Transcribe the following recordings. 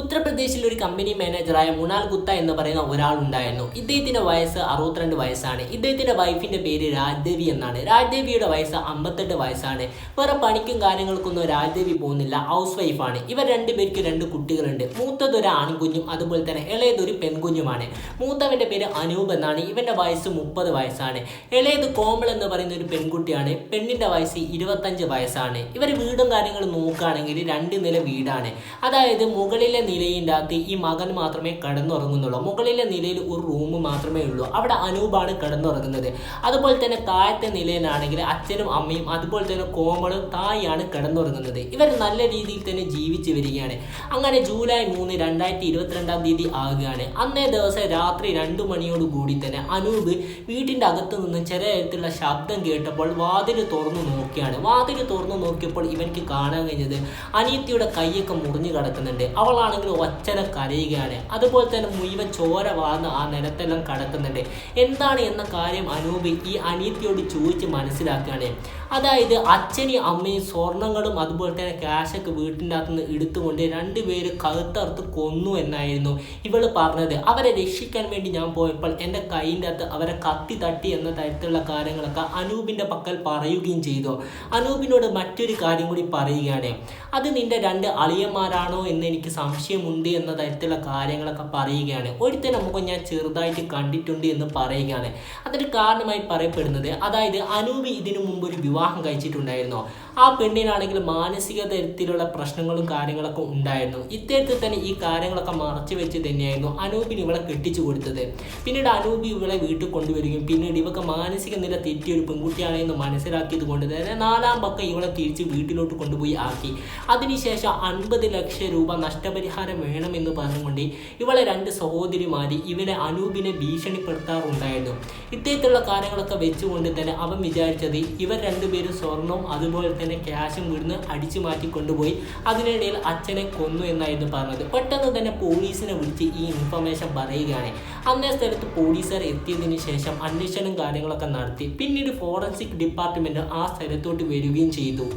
ഉത്തർപ്രദേശിൽ ഒരു കമ്പനി മാനേജറായ മുണാൽ ഗുപ്ത എന്ന് പറയുന്ന ഒരാൾ ഉണ്ടായിരുന്നു ഇദ്ദേഹത്തിന്റെ വയസ്സ് അറുപത്തിരണ്ട് വയസ്സാണ്. ഇദ്ദേഹത്തിന്റെ വൈഫിന്റെ പേര് രാജ്ദേവി എന്നാണ്. രാജ്ദേവിയുടെ വയസ്സ് അമ്പത്തെട്ട് വയസ്സാണ്. വേറെ പണിക്കും കാര്യങ്ങൾക്കൊന്നും രാജ്ദേവി പോകുന്നില്ല. ഹൗസ് വൈഫാണ് ഇവർ രണ്ടുപേർക്ക് രണ്ട് കുട്ടികളുണ്ട്. മൂത്തതൊരു ആൺകുഞ്ഞും അതുപോലെ തന്നെ ഇളയതൊരു പെൺകുഞ്ഞുമാണ്. മൂത്തവന്റെ പേര് അനൂപ് എന്നാണ്. ഇവന്റെ വയസ്സ് മുപ്പത് വയസ്സാണ്. ഇളയത് കോമൾ എന്ന് പറയുന്ന ഒരു പെൺകുട്ടിയാണ്. പെണ്ണിന്റെ വയസ്സ് ഇരുപത്തഞ്ച് വയസ്സാണ്. ഇവർ വീടും കാര്യങ്ങളും നോക്കുകയാണെങ്കിൽ രണ്ട് നില വീടാണ്. അതായത് മുകളിലെ നിലയിന്റെ അകത്ത് ഈ മകൻ മാത്രമേ കിടന്നുറങ്ങുന്നുള്ളൂ. മുകളിലെ നിലയിൽ ഒരു റൂം മാത്രമേ ഉള്ളൂ. അവിടെ അനൂപാണ് കിടന്നുറങ്ങുന്നത്. അതുപോലെ തന്നെ താഴത്തെ നിലയിലാണെങ്കിൽ അച്ഛനും അമ്മയും അതുപോലെ തന്നെ കോമളും തായിയാണ് കിടന്നുറങ്ങുന്നത്. ഇവർ നല്ല രീതിയിൽ തന്നെ ജീവിച്ചു വരികയാണ്. അങ്ങനെ ജൂലൈ മൂന്ന് രണ്ടായിരത്തി ഇരുപത്തിരണ്ടാം തീയതി ആകുകയാണ് അന്നേ ദിവസം രാത്രി രണ്ടു മണിയോട് കൂടി തന്നെ അനൂപ് വീട്ടിന്റെ അകത്ത് നിന്ന് ചെറിയ തരത്തിലുള്ള ശബ്ദം കേട്ടപ്പോൾ വാതിൽ തുറന്നു നോക്കിയാണ്. വാതിൽ തുറന്നു നോക്കിയപ്പോൾ ഇവനിക്ക് കാണാൻ കഴിഞ്ഞത് അനിയത്തിയുടെ കൈയൊക്കെ മുറിഞ്ഞു കിടക്കുന്നുണ്ട്. അവളാണെങ്കിൽ ഒച്ചന കരയുകയാണ്. അതുപോലെ തന്നെ മുഴുവൻ ചോര വാർന്ന് ആ നിലത്തെല്ലാം കടക്കുന്നുണ്ട്. എന്താണ് എന്ന കാര്യം അനൂപ് ഈ അനിയത്തിയോട് ചോദിച്ച് മനസ്സിലാക്കുകയാണ്. അതായത് അച്ഛനും അമ്മയും സ്വർണങ്ങളും അതുപോലെ തന്നെ ക്യാഷൊക്കെ വീട്ടിന്റെ അകത്തുനിന്ന് എടുത്തുകൊണ്ട് രണ്ടുപേര് കഴുത്തറുത്ത് കൊന്നു എന്നായിരുന്നു ഇവൾ പറഞ്ഞത്. അവരെ രക്ഷിക്കാൻ വേണ്ടി ഞാൻ പോയപ്പോൾ എന്റെ കൈയിന്റെ അകത്ത് അവരെ കത്തി തട്ടി എന്ന തരത്തിലുള്ള കാര്യങ്ങളൊക്കെ അനൂപിന്റെ പക്കൽ പറയുകയും ചെയ്തു. അനൂപിനോട് മറ്റൊരു കാര്യം കൂടി പറയുകയാണ്. അത് നിന്റെ രണ്ട് അളിയന്മാരാണോ എന്ന് എനിക്ക് സംശയമുണ്ട് എന്ന തരത്തിലുള്ള കാര്യങ്ങളൊക്കെ പറയുകയാണ്. ഒരിക്കൽ നമുക്ക് ഞാൻ ചെറുതായിട്ട് കണ്ടിട്ടുണ്ട് എന്ന് പറയുകയാണ്. അതിന് കാരണമായി പറയപ്പെടുന്നത് അതായത് അനൂപ് ഇതിനു മുമ്പ് ഒരു വിവാഹം കഴിച്ചിട്ടുണ്ടായിരുന്നു. ആ പെണ്ണിനാണെങ്കിൽ മാനസിക തരത്തിലുള്ള പ്രശ്നങ്ങളും കാര്യങ്ങളൊക്കെ ഉണ്ടായിരുന്നു. ഇത്തരത്തിൽ തന്നെ ഈ കാര്യങ്ങളൊക്കെ മറച്ചു വെച്ച് തന്നെയായിരുന്നു അനൂപിന് ഇവളെ കെട്ടിച്ചു കൊടുത്തത്. പിന്നീട് അനൂപ് ഇവളെ വീട്ടിൽ കൊണ്ടുവരികയും പിന്നീട് ഇവക്ക് മാനസിക നില തെറ്റിയ ഒരു പെൺകുട്ടിയാണെന്ന് മനസ്സിലാക്കിയത് കൊണ്ട് തന്നെ നാലാം പക്കം ഇവളെ തിരിച്ച് വീട്ടിലോട്ട് കൊണ്ടുപോയി ആക്കി. അതിനുശേഷം അൻപത് ലക്ഷം രൂപ നഷ്ടപരിഹാരം വേണമെന്ന് പറഞ്ഞുകൊണ്ട് ഇവളെ രണ്ട് സഹോദരിമാർ ഇവനെ അനൂപിനെ ഭീഷണിപ്പെടുത്താറുണ്ടായിരുന്നു. ഇത്തരത്തിലുള്ള കാര്യങ്ങളൊക്കെ വെച്ചുകൊണ്ട് തന്നെ അവൻ വിചാരിച്ചത് ഇവർ രണ്ടുപേരും സ്വർണവും അതുപോലെ തന്നെ ക്യാഷും വീടുന്ന് അടിച്ചു മാറ്റി കൊണ്ടുപോയി അതിനിടയിൽ അച്ഛനെ കൊന്നു എന്നായിരുന്നു പറഞ്ഞത്. പെട്ടെന്ന് തന്നെ പോലീസിനെ വിളിച്ച് ഈ ഇൻഫർമേഷൻ പറയുകയാണ്. അന്നേ സ്ഥലത്ത് പോലീസുകാർ എത്തിയതിനു ശേഷം അന്വേഷണം കാര്യങ്ങളൊക്കെ നടത്തി. പിന്നീട് ഫോറൻസിക് ഡിപ്പാർട്ട്മെന്റ് ആ സ്ഥലത്തോട്ട് വരികയും ചെയ്തു.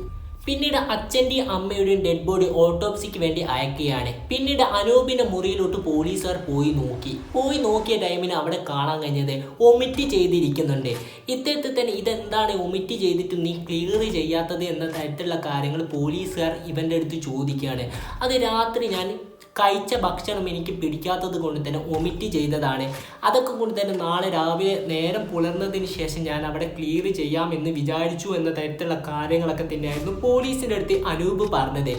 പിന്നീട് അച്ഛന്റെയും അമ്മയുടെയും ഡെഡ് ബോഡി ഓട്ടോപ്സിക്ക് വേണ്ടി അയക്കുകയാണ്. പിന്നീട് അനൂപിന്റെ മുറിയിലോട്ട് പോലീസുകാർ പോയി നോക്കി. പോയി നോക്കിയ ടൈമിന് അവിടെ കാണാൻ കഴിഞ്ഞത് ഒമിറ്റ് ചെയ്തിരിക്കുന്നുണ്ട്. ഇത്തരത്തിൽ തന്നെ ഇതെന്താണ് ഒമിറ്റ് ചെയ്തിട്ട് നീ ക്ലിയർ ചെയ്യാത്തത് എന്ന തരത്തിലുള്ള കാര്യങ്ങൾ പോലീസുകാർ ഇവന്റെ അടുത്ത് ചോദിക്കുകയാണ്. അത് രാത്രി ഞാൻ കഴിച്ച ഭക്ഷണം എനിക്ക് പിടിക്കാത്തത് കൊണ്ട് തന്നെ ഒമിറ്റ് ചെയ്തതാണ്. അതൊക്കെ കൊണ്ട് തന്നെ നാളെ രാവിലെ നേരം പുലർന്നതിന് ശേഷം ഞാൻ അവിടെ ക്ലിയർ ചെയ്യാമെന്ന് വിചാരിച്ചു എന്ന തരത്തിലുള്ള കാര്യങ്ങളൊക്കെ തന്നെയായിരുന്നു പോലീസിന്റെ അടുത്ത് അനൂപ് പറഞ്ഞത്.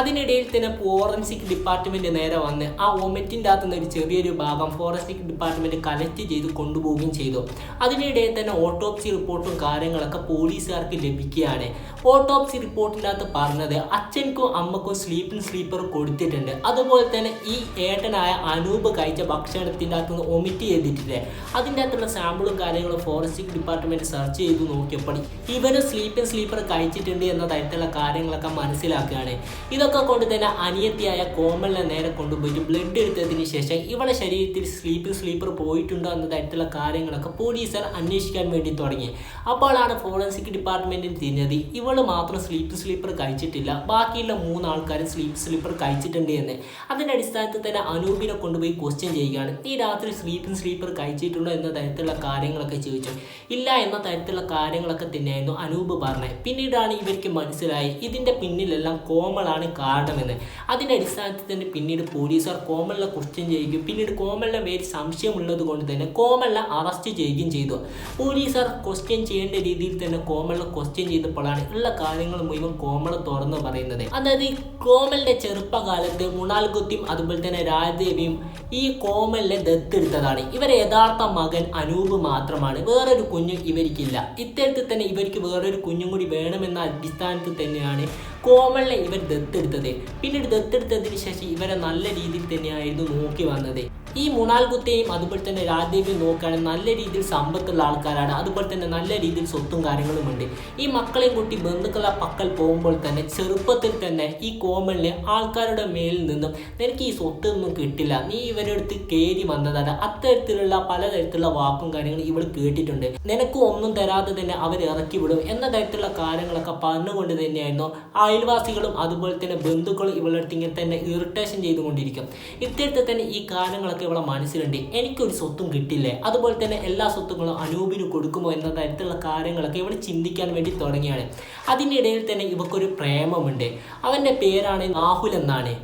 അതിനിടയിൽ തന്നെ ഫോറൻസിക് ഡിപ്പാർട്ട്മെന്റ് നേരെ വന്ന് ആ ഒമിറ്റിന്റെ അകത്തുനിന്ന് ഒരു ചെറിയൊരു ഭാഗം ഫോറൻസിക് ഡിപ്പാർട്ട്മെന്റ് കളക്ട് ചെയ്ത് കൊണ്ടുപോവുകയും ചെയ്തു. അതിനിടയിൽ തന്നെ ഓട്ടോപ്സി റിപ്പോർട്ടും കാര്യങ്ങളൊക്കെ പോലീസുകാർക്ക് ലഭിക്കുകയാണ്. ഓട്ടോപ്സി റിപ്പോർട്ടിന്റെ അകത്ത് പറഞ്ഞത് അച്ഛൻക്കും അമ്മക്കും സ്ലീപ്പിംഗ് സ്ലീപ്പർ കൊടുത്തിട്ടുണ്ട്. അതുപോലെ തന്നെ ഈ ഏട്ടനായ അനൂപ് കഴിച്ച ഭക്ഷണത്തിന്റെ അകത്തുനിന്ന് ഒമിറ്റ് ചെയ്തിട്ടില്ലേ? അതിന്റെ അകത്തുള്ള സാമ്പിളും കാര്യങ്ങളും ഫോറൻസിക് ഡിപ്പാർട്ട്മെന്റ് സെർച്ച് ചെയ്ത് നോക്കിയപ്പോൾ ഇവന് സ്ലീപ്പർ സ്ലീപ്പർ കഴിച്ചിട്ടുണ്ട് എന്ന തരത്തിലുള്ള കാര്യങ്ങളൊക്കെ മനസ്സിലാക്കുകയാണ്. ഇതൊക്കെ കൊണ്ട് തന്നെ അനിയത്തിയായ കോമലിനെ നേരെ കൊണ്ടുപോയിട്ട് ബ്ലഡ് എടുത്തതിന് ശേഷം ഇവളെ ശരീരത്തിൽ സ്ലീപ്പിംഗ് സ്ലീപ്പർ പോയിട്ടുണ്ടോ എന്ന തരത്തിലുള്ള കാര്യങ്ങളൊക്കെ പോലീസർ അന്വേഷിക്കാൻ വേണ്ടി തുടങ്ങി. അപ്പോഴാണ് ഫോറൻസിക് ഡിപ്പാർട്ട്മെന്റിന് തിരിഞ്ഞത് ഇവൾ മാത്രം സ്ലീപ്പ് സ്ലീപ്പർ കഴിച്ചിട്ടില്ല. ബാക്കിയുള്ള മൂന്നാൾക്കാരും സ്ലീപ്പ് സ്ലീപ്പർ കഴിച്ചിട്ടുണ്ട് എന്ന്. അതിന്റെ അടിസ്ഥാനത്തിൽ തന്നെ അനൂപിനെ കൊണ്ടുപോയി ക്വസ്റ്റ്യൻ ചെയ്യുകയാണ്. നീ രാത്രി സ്ലീപ്പിൻ സ്ലീപ്പർ കഴിച്ചിട്ടുണ്ടോ എന്ന തരത്തിലുള്ള കാര്യങ്ങളൊക്കെ ചോദിച്ചു. ഇല്ല എന്ന തരത്തിലുള്ള കാര്യങ്ങളൊക്കെ തന്നെയായിരുന്നു അനൂപ് പറഞ്ഞത്. പിന്നീടാണ് ഇവർക്ക് മനസ്സിലായി ഇതിന്റെ പിന്നിലെല്ലാം കോമളാണ് കാരണമെന്ന്. അതിന്റെ അടിസ്ഥാനത്തിൽ തന്നെ പിന്നീട് പോലീസുകാർ കോമളിനെ ക്വസ്റ്റ്യൻ ചെയ്യുകയും പിന്നീട് കോമളിനെ പേര് സംശയമുള്ളത് കൊണ്ട് തന്നെ കോമളിനെ അറസ്റ്റ് ചെയ്യുകയും ചെയ്തു. പോലീസുകാർ ക്വസ്റ്റ്യൻ ചെയ്യേണ്ട രീതിയിൽ തന്നെ കോമളിനെ ക്വസ്റ്റ്യൻ ചെയ്തപ്പോഴാണ് ഉള്ള കാര്യങ്ങൾ മുഴുവൻ കോമള തുറന്നു പറയുന്നത്. അതായത് ഈ കോമലിന്റെ ചെറുപ്പകാലത്ത് മുണാൽ ഗുത്തിയും അതുപോലെ തന്നെ രാജദേവിയും ഈ കോമലിനെ ദത്തെടുത്തതാണ്. ഇവരെ യഥാർത്ഥ മകൻ അനൂപ് മാത്രമാണ്. വേറൊരു കുഞ്ഞും ഇവർക്കില്ല. ഇത്തരത്തിൽ തന്നെ ഇവർക്ക് വേറൊരു കുഞ്ഞും കൂടി വേണമെന്ന അടിസ്ഥാനത്തിൽ തന്നെയാണ് കോമലിനെ ഇവർ ദത്തെടുത്തത്. പിന്നീട് ദത്തെടുത്തതിന് ശേഷം ഇവരെ നല്ല രീതിയിൽ തന്നെയായിരുന്നു നോക്കി വന്നത്. ഈ മുണാൽ ഗുത്തയും അതുപോലെ തന്നെ രാജദേവിയും നോക്കുകയാണെങ്കിൽ നല്ല രീതിയിൽ സമ്പത്തുള്ള ആൾക്കാരാണ്. അതുപോലെ തന്നെ നല്ല രീതിയിൽ സ്വത്തും കാര്യങ്ങളും ഉണ്ട്. ഈ മക്കളെയും കൂട്ടി ബന്ധുക്കളെ പക്കൽ പോകുമ്പോൾ തന്നെ ചെറുപ്പത്തിൽ തന്നെ ഈ കോമലിന് ആൾക്കാരുടെ മേലിൽ നിന്നും നിനക്ക് ഈ സ്വത്തൊന്നും കിട്ടില്ല. നീ ഇവരടുത്ത് കയറി വന്നതാണ്. അത്തരത്തിലുള്ള പലതരത്തിലുള്ള വാക്കും കാര്യങ്ങളും ഇവൾ കേട്ടിട്ടുണ്ട്. നിനക്ക് ഒന്നും തരാതെ തന്നെ അവർ ഇറക്കി വിടും എന്ന തരത്തിലുള്ള കാര്യങ്ങളൊക്കെ പറഞ്ഞുകൊണ്ട് തന്നെയായിരുന്നു ആ അയൽവാസികളും അതുപോലെ തന്നെ ബന്ധുക്കളും ഇവളുടെ അടുത്ത് ഇങ്ങനെ തന്നെ ഇറിറ്റേഷൻ ചെയ്തുകൊണ്ടിരിക്കും. ഇത്തരത്തിൽ തന്നെ ഈ കാരണങ്ങളൊക്കെ ഇവളെ മനസ്സിലുണ്ട്. എനിക്കൊരു സ്വത്തും കിട്ടില്ലേ? അതുപോലെ തന്നെ എല്ലാ സ്വത്തുക്കളും അനൂപിന് കൊടുക്കുമോ എന്ന തരത്തിലുള്ള കാര്യങ്ങളൊക്കെ ഇവൾ ചിന്തിക്കാൻ വേണ്ടി തുടങ്ങിയാണ്. അതിനിടയിൽ തന്നെ ഇവക്കൊരു പ്രേമമുണ്ട്. അവന്റെ പേരാണ് രാഹുൽ എന്നാണ്.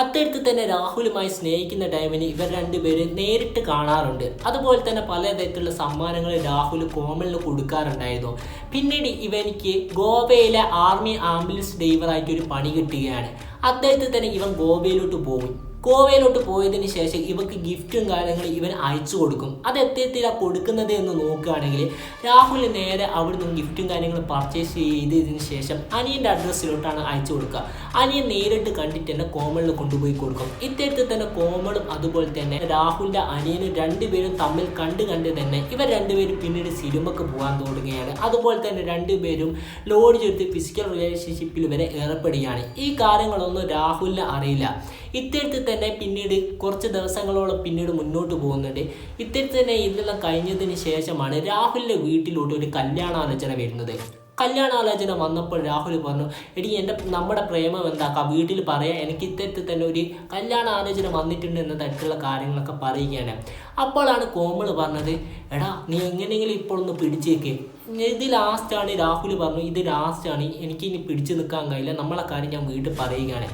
അത്തരത്തിൽ തന്നെ രാഹുലുമായി സ്നേഹിക്കുന്ന ടൈമിന് ഇവർ രണ്ടുപേരും നേരിട്ട് കാണാറുണ്ട്. അതുപോലെ തന്നെ പലതരത്തിലുള്ള സമ്മാനങ്ങൾ രാഹുൽ കോമലിന് കൊടുക്കാറുണ്ടായിരുന്നു. പിന്നീട് ഇവനിക്ക് ഗോവയിലെ ആർമി ആംബുലൻസ് ഡ്രൈവറായിട്ട് ഒരു പണി കിട്ടുകയാണ്. അദ്ദേഹത്തിൽ തന്നെ ഇവൻ ഗോവയിലോട്ട് പോകും. ഗോവയിലോട്ട് പോയതിന് ശേഷം ഇവക്ക് ഗിഫ്റ്റും കാര്യങ്ങളും ഇവൻ അയച്ചു കൊടുക്കും. അത് എത്തിയത്തില്ല കൊടുക്കുന്നത് എന്ന് നോക്കുകയാണെങ്കിൽ രാഹുൽ നേരെ അവിടെ നിന്ന് ഗിഫ്റ്റും കാര്യങ്ങളും പർച്ചേസ് ചെയ്തതിന് ശേഷം അനിയന്റെ അഡ്രസ്സിലോട്ടാണ് അയച്ചു കൊടുക്കുക. അനിയൻ നേരിട്ട് കണ്ടിട്ട് തന്നെ കോമളിൽ കൊണ്ടുപോയി കൊടുക്കും. ഇത്തരത്തിൽ തന്നെ കോമളും അതുപോലെ തന്നെ രാഹുലിന്റെ അനിയനും രണ്ടുപേരും തമ്മിൽ കണ്ട് കണ്ട് തന്നെ ഇവർ രണ്ടുപേരും പിന്നീട് സിനിമക്ക് പോകാൻ തുടങ്ങുകയാണ്. അതുപോലെ തന്നെ രണ്ടുപേരും ലോഡ് ചേർത്ത് ഫിസിക്കൽ റിലേഷൻഷിപ്പിൽ വരെ ഏർപ്പെടുകയാണ്. ഈ കാര്യങ്ങളൊന്നും രാഹുലിന് അറിയില്ല. ഇത്തരത്തിൽ തന്നെ പിന്നീട് കുറച്ച് ദിവസങ്ങളോളം പിന്നീട് മുന്നോട്ട് പോകുന്നുണ്ട്. ഇത്തരത്തിൽ തന്നെ ഇതെല്ലാം കഴിഞ്ഞതിന് ശേഷമാണ് രാഹുലിന്റെ വീട്ടിലോട്ട് ഒരു കല്യാണാലോചന വരുന്നത്. കല്യാണാലോചന വന്നപ്പോൾ രാഹുൽ പറഞ്ഞു എടി എന്റെ നമ്മുടെ പ്രേമം എന്താക്കാം? വീട്ടിൽ പറയാം എനിക്ക് ഇത്തരത്തിൽ തന്നെ ഒരു കല്യാണാലോചന വന്നിട്ടുണ്ട് എന്ന തരത്തിലുള്ള കാര്യങ്ങളൊക്കെ പറയുകയാണ്. അപ്പോഴാണ് കോമൾ പറഞ്ഞത് എടാ നീ എങ്ങനെയെങ്കിലും ഇപ്പോൾ ഒന്ന് പിടിച്ചേക്ക്. ഇത് ലാസ്റ്റാണ് രാഹുൽ പറഞ്ഞു ഇത് ലാസ്റ്റാണ് എനിക്ക് ഇനി പിടിച്ചു നിൽക്കാൻ കഴിയില്ല. നമ്മളെ കാര്യം ഞാൻ വീട്ടിൽ പറയുകയാണ്.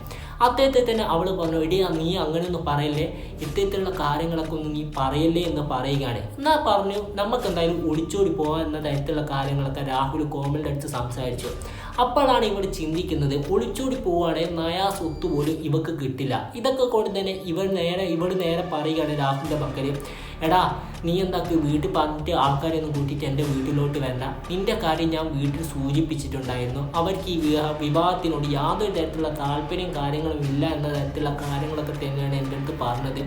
അദ്ദേഹത്തെ തന്നെ അവൾ പറഞ്ഞു എടി നീ അങ്ങനെയൊന്നും പറയല്ലേ? ഇത്തരത്തിലുള്ള കാര്യങ്ങളൊക്കെ ഒന്നും നീ പറയല്ലേ എന്ന് പറയുകയാണ്. എന്നാ പറഞ്ഞു നമുക്ക് എന്തായാലും ഒളിച്ചോടി പോകാൻ എന്ന തരത്തിലുള്ള കാര്യങ്ങളൊക്കെ രാഹുൽ കോമലിന്റെ അടുത്ത് സംസാരിച്ചു. അപ്പോഴാണ് ഇവർ ചിന്തിക്കുന്നത് ഒളിച്ചോടി പോവുകയാണെങ്കിൽ നയാ സ്വത്ത് പോലും ഇവക്ക് കിട്ടില്ല. ഇതൊക്കെ കൊണ്ട് തന്നെ ഇവർ നേരെ ഇവർ നേരെ പറയുകയാണ് രാഹുലിന്റെ പക്കൽ എടാ നീ എന്താക്കി വീട്ടിൽ പറഞ്ഞിട്ട് ആൾക്കാരെ ഒന്നും കൂട്ടിയിട്ട് എന്റെ വീട്ടിലോട്ട് വരണ്ട? നിന്റെ കാര്യം ഞാൻ വീട്ടിൽ സൂചിപ്പിച്ചിട്ടുണ്ടായിരുന്നു. അവർക്ക് ഈ വിവാഹ വിവാഹത്തിനോട് യാതൊരു തരത്തിലുള്ള താല്പര്യം കാര്യങ്ങളും ഇല്ല എന്ന തരത്തിലുള്ള കാര്യങ്ങളൊക്കെ തന്നെയാണ് എന്റെ അടുത്ത് പറഞ്ഞത്.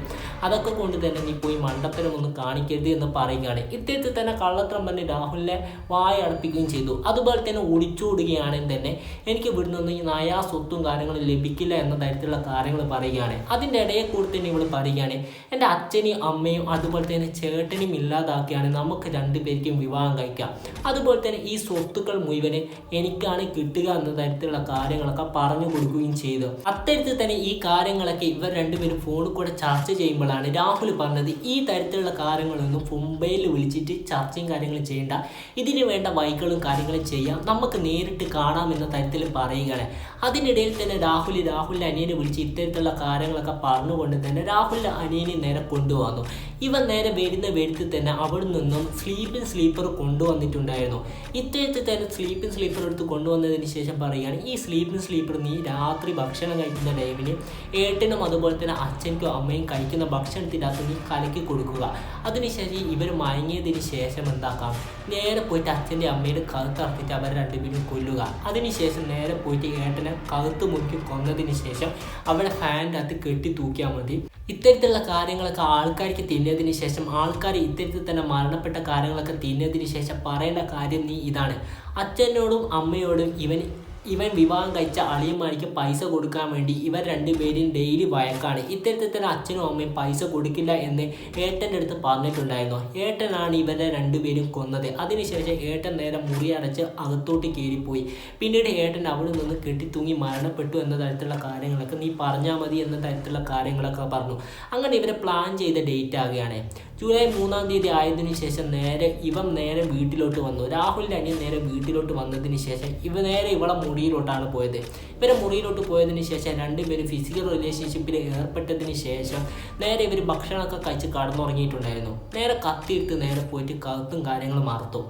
അതൊക്കെ കൊണ്ട് തന്നെ നീ പോയി മണ്ടത്തരം ഒന്നും കാണിക്കരുത് എന്ന് പറയുകയാണ്. ഇത്തരത്തിൽ തന്നെ കള്ളത്തരം പറഞ്ഞ് രാഹുലിനെ വായ അടപ്പിക്കുകയും ചെയ്തു. അതുപോലെ തന്നെ ഒളിച്ചോടുകയാണെങ്കിൽ തന്നെ. എനിക്ക് ഇവിടുന്ന് ഒന്നും ഈ നയാ സ്വത്തും കാര്യങ്ങളും ലഭിക്കില്ല എന്ന തരത്തിലുള്ള കാര്യങ്ങൾ പറയുകയാണ്. അതിന്റെ ഇടയിൽ കൂടി തന്നെ ഇവൾ പറയുകയാണ് എന്റെ അച്ഛനെയും അമ്മയും അതുപോലെ തന്നെ ചേട്ടനെയും ഇല്ലാതാക്കിയാണ് നമുക്ക് രണ്ടുപേർക്കും വിവാഹം കഴിക്കാം. അതുപോലെ തന്നെ ഈ സ്വത്തുക്കൾ മുഴുവനെ എനിക്കാണ് കിട്ടുക എന്ന തരത്തിലുള്ള കാര്യങ്ങളൊക്കെ പറഞ്ഞു കൊടുക്കുകയും ചെയ്തു. അത്തരത്തിൽ തന്നെ ഈ കാര്യങ്ങളൊക്കെ ഇവർ രണ്ടുപേരും ഫോണിൽ കൂടെ ചർച്ച ചെയ്യുമ്പോഴാണ് രാഹുൽ പറഞ്ഞത് ഈ തരത്തിലുള്ള കാര്യങ്ങളൊന്നും മുംബൈയിൽ വിളിച്ചിട്ട് ചർച്ചയും കാര്യങ്ങളും ചെയ്യേണ്ട. ഇതിന് വേണ്ട വൈകളും കാര്യങ്ങളും ചെയ്യാം. നമുക്ക് നേരിട്ട് കാണാമെന്ന തരത്തിൽ പറയുകയാണ്. അതിനിടയിൽ തന്നെ രാഹുൽ രാഹുലിന്റെ അനിയനെ വിളിച്ച് ഇത്തരത്തിലുള്ള കാര്യങ്ങളൊക്കെ പറഞ്ഞുകൊണ്ട് തന്നെ രാഹുലിന്റെ അനിയനെ നേരെ കൊണ്ടുവന്നു. ഇവൻ നേരെ വരുന്ന വരുത്തി തന്നെ അവിടെ നിന്നും സ്ലീപ്പിൻ സ്ലീപ്പർ കൊണ്ടുവന്നിട്ടുണ്ടായിരുന്നു. ഇത്തരത്തിൽ തന്നെ സ്ലീപ്പിൻ സ്ലീപ്പർ എടുത്ത് കൊണ്ടുവന്നതിന് ശേഷം പറയുകയാണ് ഈ സ്ലീപ്പിൻ സ്ലീപ്പർ നീ രാത്രി ഭക്ഷണം കഴിക്കുന്ന ടൈമിന് ഏട്ടനും അതുപോലെ തന്നെ അച്ഛനും അമ്മയും കഴിക്കുന്ന ഭക്ഷണത്തിനകത്ത് നീ കലക്കി കൊടുക്കുക. അതിനുശേഷം ഇവർ മയങ്ങിയതിന് ശേഷം എന്താക്കാം? നേരെ പോയിട്ട് അച്ഛന്റെ അമ്മയുടെ കഴുത്തറത്തിട്ട് അവർ രണ്ടുപേരും കൊല്ലുക. അതിനുശേഷം നേരെ പോയിട്ട് ഏട്ടനെ കഴുത്ത് മുക്കി കൊന്നതിന് ശേഷം അവരുടെ ഫാനിന്റെ അകത്ത് കെട്ടി തൂക്കിയാൽ മതി. ഇത്തരത്തിലുള്ള കാര്യങ്ങളൊക്കെ ആൾക്കാർക്ക് തിന്നതിന് ശേഷം ആൾക്കാർ ഇത്തരത്തിൽ തന്നെ മരണപ്പെട്ട കാര്യങ്ങളൊക്കെ തിന്നതിന് ശേഷം പറയേണ്ട കാര്യം നീ ഇതാണ്. അച്ഛനോടും അമ്മയോടും ഇവൻ ഇവൻ വിവാഹം കഴിച്ച അളിയന്മാർക്ക് പൈസ കൊടുക്കാൻ വേണ്ടി ഇവർ രണ്ടുപേരും ഡെയിലി വഴക്കാണ്. ഇത്തരത്തിൽ തന്നെ അച്ഛനും അമ്മയും പൈസ കൊടുക്കില്ല എന്ന് ഏട്ടന്റെ അടുത്ത് പറഞ്ഞിട്ടുണ്ടായിരുന്നു. ഏട്ടനാണ് ഇവരെ രണ്ടുപേരും കൊന്നത്. അതിനുശേഷം ഏട്ടൻ നേരെ മുറി അടച്ച് അകത്തോട്ട് കയറിപ്പോയി. പിന്നീട് ഏട്ടൻ അവിടെ നിന്ന് കെട്ടിത്തൂങ്ങി മരണപ്പെട്ടു എന്ന തരത്തിലുള്ള കാര്യങ്ങളൊക്കെ നീ പറഞ്ഞാൽ മതി എന്ന തരത്തിലുള്ള കാര്യങ്ങളൊക്കെ പറഞ്ഞു. അങ്ങനെ ഇവരെ പ്ലാൻ ചെയ്ത ഡേറ്റ് ആകുകയാണ് ജൂലൈ മൂന്നാം തീയതി ആയതിനു ശേഷം നേരെ ഇവൻ നേരെ വീട്ടിലോട്ട് വന്നു. രാഹുലിന്റെ അനിയൻ നേരെ വീട്ടിലോട്ട് വന്നതിന് ശേഷം ഇവ നേരെ ഇവളെ മുറിയിലോട്ടാണ് പോയത്. ഇവരെ മുറിയിലോട്ട് പോയതിന് ശേഷം രണ്ടുപേരും ഫിസിക്കൽ റിലേഷൻഷിപ്പിൽ ഏർപ്പെട്ടതിന് ശേഷം നേരെ ഇവർ ഭക്ഷണമൊക്കെ കഴിച്ച് കടന്നുറങ്ങിയിട്ടുണ്ടായിരുന്നു. നേരെ കത്തിയിട്ട് നേരെ പോയിട്ട് കത്തും കാര്യങ്ങളും അറുത്തു.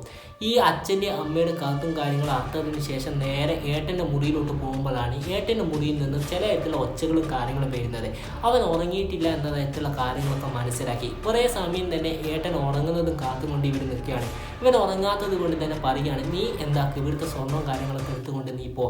ഈ അച്ഛന്റെ അമ്മയുടെ കത്തും കാര്യങ്ങളും അറുത്തതിന് ശേഷം നേരെ ഏട്ടന്റെ മുറിയിലോട്ട് പോകുമ്പോഴാണ് ഏട്ടന്റെ മുറിയിൽ നിന്ന് ചില തരത്തിലുള്ള ഒച്ചകളും കാര്യങ്ങളും വരുന്നത്. അവൻ ഉറങ്ങിയിട്ടില്ല എന്ന തരത്തിലുള്ള കാര്യങ്ങളൊക്കെ മനസ്സിലാക്കി. കുറേ സമയം തന്നെ ഏട്ടൻ ഉറങ്ങുന്നതും കാത്തുകൊണ്ട് ഇവിടെ നിൽക്കുകയാണ്. ഇവൻ ഉറങ്ങാത്തത് കൊണ്ട് തന്നെ പറയുകയാണ് നീ എന്താ ഇവിടുത്തെ സ്വർണവും കാര്യങ്ങളൊക്കെ എടുത്തുകൊണ്ട് നീ പോ.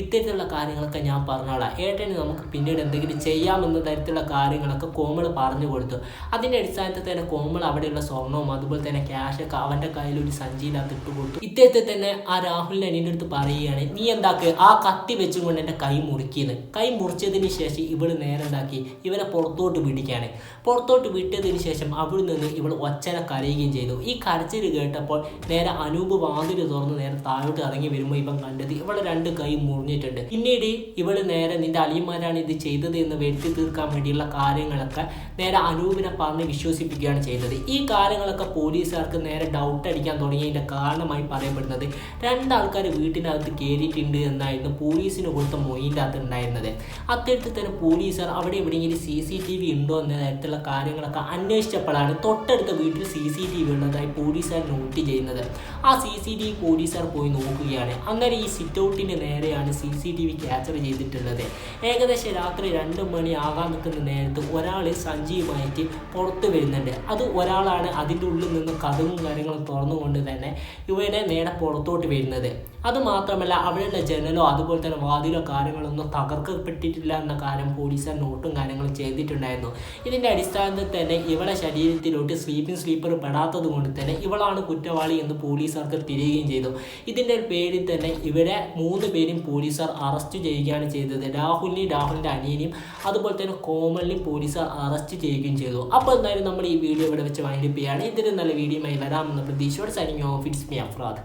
ഇത്തരത്തിലുള്ള കാര്യങ്ങളൊക്കെ ഞാൻ പറഞ്ഞോളാം. ഏട്ടന് നമുക്ക് പിന്നീട് എന്തെങ്കിലും ചെയ്യാമെന്ന തരത്തിലുള്ള കാര്യങ്ങളൊക്കെ കോമൾ പറഞ്ഞു കൊടുത്തു. അതിന്റെ അടിസ്ഥാനത്തിൽ തന്നെ കോമൾ അവിടെയുള്ള സ്വർണവും അതുപോലെ തന്നെ ക്യാഷൊക്കെ അവന്റെ കയ്യിൽ ഒരു സഞ്ചിയിലകത്ത് ഇട്ട് കൊടുത്തു. ഇദ്ദേഹത്തെ തന്നെ ആ രാഹുലിനെ അനിയന്റെ അടുത്ത് പറയുകയാണ് നീ എന്താക്ക്? ആ കത്തി വെച്ചുകൊണ്ട് എന്റെ കൈ മുറുക്കിയത് കൈ മുറിച്ചതിന് ശേഷം ഇവൾ നേരെ എന്താക്കി? ഇവനെ പുറത്തോട്ട് പിടിക്കുകയാണ് പുറത്തോട്ട് വിട്ടതിന് ശേഷം അവിടെ നിന്ന് ഇവൾ ഒച്ചനെ കരയുകയും ചെയ്തു. ഈ കരച്ചിൽ കേട്ടപ്പോൾ നേരെ അനൂപ് വാതിൽ തുറന്ന് നേരെ താഴോട്ട് ഇറങ്ങി വരുമ്പോൾ ഇവൻ കണ്ടത് ഇവളെ രണ്ട് കൈ മുറിഞ്ഞിട്ടുണ്ട്. പിന്നീട് ഇവൾ നേരെ നിന്റെ അളിയന്മാരാണ് ഇത് ചെയ്തത് എന്ന് വരുത്തി തീർക്കാൻ വേണ്ടിയുള്ള കാര്യങ്ങളൊക്കെ നേരെ അനൂപിനെ പറഞ്ഞ് വിശ്വസിപ്പിക്കുകയാണ് ചെയ്തത്. ഈ കാര്യങ്ങളൊക്കെ പോലീസുകാർക്ക് നേരെ ഡൗട്ട് അടിക്കാൻ തുടങ്ങിയതിന്റെ കാരണമായി പറയപ്പെടുന്നത് രണ്ടാൾക്കാർ വീട്ടിനകത്ത് കയറിയിട്ടുണ്ട് എന്നായിരുന്നു പോലീസിന് കൊടുത്ത മൊയിന്റെ അകത്ത് ഉണ്ടായിരുന്നത്. അത്തരത്തിൽ തന്നെ പോലീസുകാർ അവിടെ എവിടെയെങ്കിലും സി സി ടി വി ഉണ്ടോ എന്ന തരത്തിലുള്ള കാര്യങ്ങളൊക്കെ അന്വേഷിച്ചപ്പോഴാണ് തൊട്ടടുത്ത വീട്ടിൽ സി സി ടി വി ഉള്ളതായി പോലീസുകാർ നോട്ട് ചെയ്യുന്നത്. ആ സി സി ടി വി പോലീസുകാർ പോയി നോക്കുകയാണ്. അങ്ങനെ ഈ സിറ്റ് ഔട്ടിന്റെ നേരെയാണ് C C T V capture ചെയ്തിട്ടുള്ളത്. ഏകദേശം രാത്രി രണ്ട് മണി ആകാൻ നിൽക്കുന്ന നേരത്ത് ഒരാൾ സഞ്ജീവമായിട്ട് പുറത്ത് വരുന്നുണ്ട്. അത് ഒരാളാണ് അതിന്റെ ഉള്ളിൽ നിന്ന് കഥവും കാര്യങ്ങളും തുറന്നുകൊണ്ട് തന്നെ ഇവനെ നേരെ പുറത്തോട്ട് വരുന്നത്. അത് മാത്രമല്ല അവിടെയുള്ള ജനലോ അതുപോലെ തന്നെ വാതിലോ കാര്യങ്ങളൊന്നും തകർക്കപ്പെട്ടിട്ടില്ല എന്ന കാര്യം പോലീസുകാർ നോട്ടും കാര്യങ്ങളും ചെയ്തിട്ടുണ്ടായിരുന്നു. ഇതിന്റെ അടിസ്ഥാനത്തിൽ തന്നെ ഇവളെ ശരീരത്തിലോട്ട് സ്ലീപ്പിംഗ് സ്ലീപ്പർ പെടാത്തത് കൊണ്ട് തന്നെ ഇവളാണ് കുറ്റവാളി എന്ന് പോലീസുകാർക്ക് തിരികുകയും ചെയ്തു. ഇതിന്റെ പേരിൽ തന്നെ ഇവരെ മൂന്ന് പേരും പോലീസുകാർ അറസ്റ്റ് ചെയ്യുകയാണ് ചെയ്തത്. രാഹുലിനെയും രാഹുലിന്റെ അനിയനെയും അതുപോലെ തന്നെ കോമലിനെയും പോലീസുകാർ അറസ്റ്റ് ചെയ്യുകയും ചെയ്തു. അപ്പോൾ എന്തായാലും നമ്മൾ ഈ വീഡിയോ ഇവിടെ വെച്ച് വൈൻഡപ്പ് ചെയ്യുകയാണ്. ഇതിന് നല്ല വീഡിയോയുമായി വരാമെന്ന പ്രതീക്ഷയോട് signing off it's me Afrad